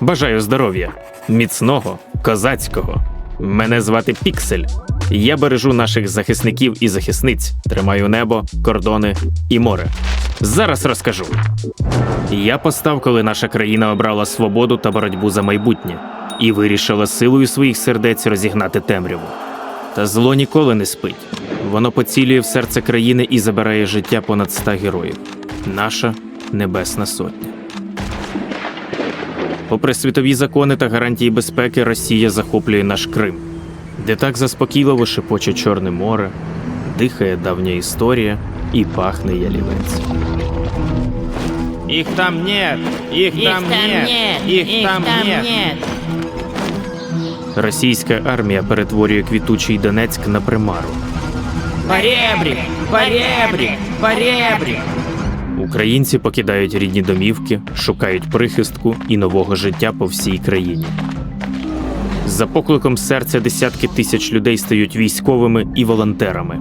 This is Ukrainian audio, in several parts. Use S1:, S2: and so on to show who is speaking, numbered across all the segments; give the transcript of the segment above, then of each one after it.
S1: Бажаю здоров'я, міцного, козацького. Мене звати Піксель. Я бережу наших захисників і захисниць, тримаю небо, кордони і море. Зараз розкажу. Я постав, коли наша країна обрала свободу та боротьбу за майбутнє і вирішила силою своїх сердець розігнати темряву. Та зло ніколи не спить. Воно поцілює в серце країни і забирає життя понад ста героїв. Наша небесна сотня. Попри світові закони та гарантії безпеки, Росія захоплює наш Крим, де так заспокійливо шепоче Чорне море, дихає давня історія і пахне ялівець.
S2: Их там нет! Их,
S3: Их там нет!
S2: Их, там, нет!
S1: Російська армія перетворює квітучий Донецьк на примару.
S2: Поребрик! Поребрик! Поребрик!
S1: Українці покидають рідні домівки, шукають прихистку і нового життя по всій країні. За покликом серця десятки тисяч людей стають військовими і волонтерами.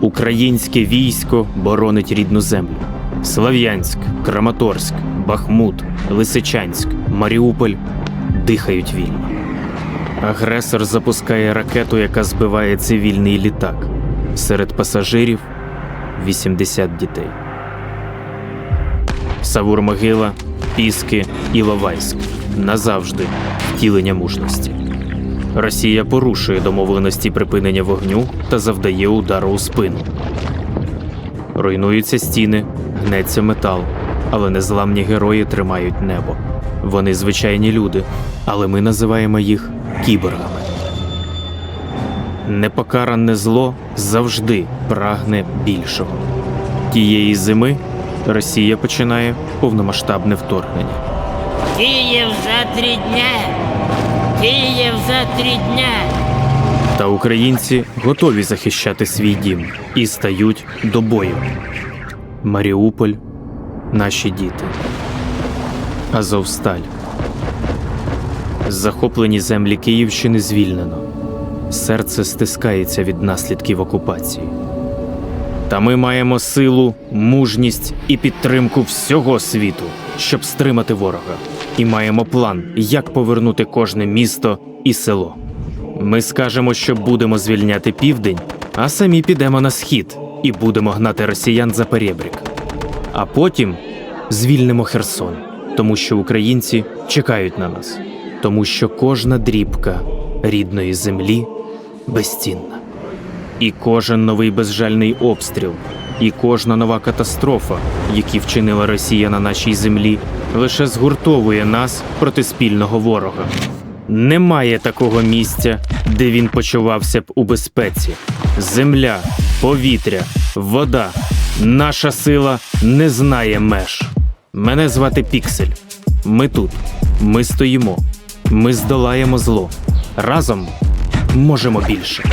S1: Українське військо боронить рідну землю. Слав'янськ, Краматорськ, Бахмут, Лисичанськ, Маріуполь дихають вільно. Агресор запускає ракету, яка збиває цивільний літак. Серед пасажирів 80 дітей. Савур Могила, Піски, Іловайськ назавжди втілення мужності. Росія порушує домовленості припинення вогню та завдає удару у спину. Руйнуються стіни, гнеться метал, але незламні герої тримають небо. Вони звичайні люди, але ми називаємо їх кіборгами. Непокаране зло завжди прагне більшого. Тієї зими Росія починає повномасштабне вторгнення.
S3: Киев за три дня! Киев за три дня!
S1: Та українці готові захищати свій дім і стають до бою. Маріуполь наші діти. Азовсталь. Захоплені землі Київщини звільнено. Серце стискається від наслідків окупації. Та ми маємо силу, мужність і підтримку всього світу, щоб стримати ворога. І маємо план, як повернути кожне місто і село. Ми скажемо, що будемо звільняти південь, а самі підемо на схід і будемо гнати росіян за перебрік. А потім звільнимо Херсон, тому що українці чекають на нас, тому що кожна дрібка рідної землі безцінна. І кожен новий безжальний обстріл, і кожна нова катастрофа, які вчинила Росія на нашій землі, лише згуртовує нас проти спільного ворога. Немає такого місця, де він почувався б у безпеці. Земля, повітря, вода. Наша сила не знає меж. Мене звати Піксель. Ми тут. Ми стоїмо. Ми здолаємо зло. Разом можемо більше.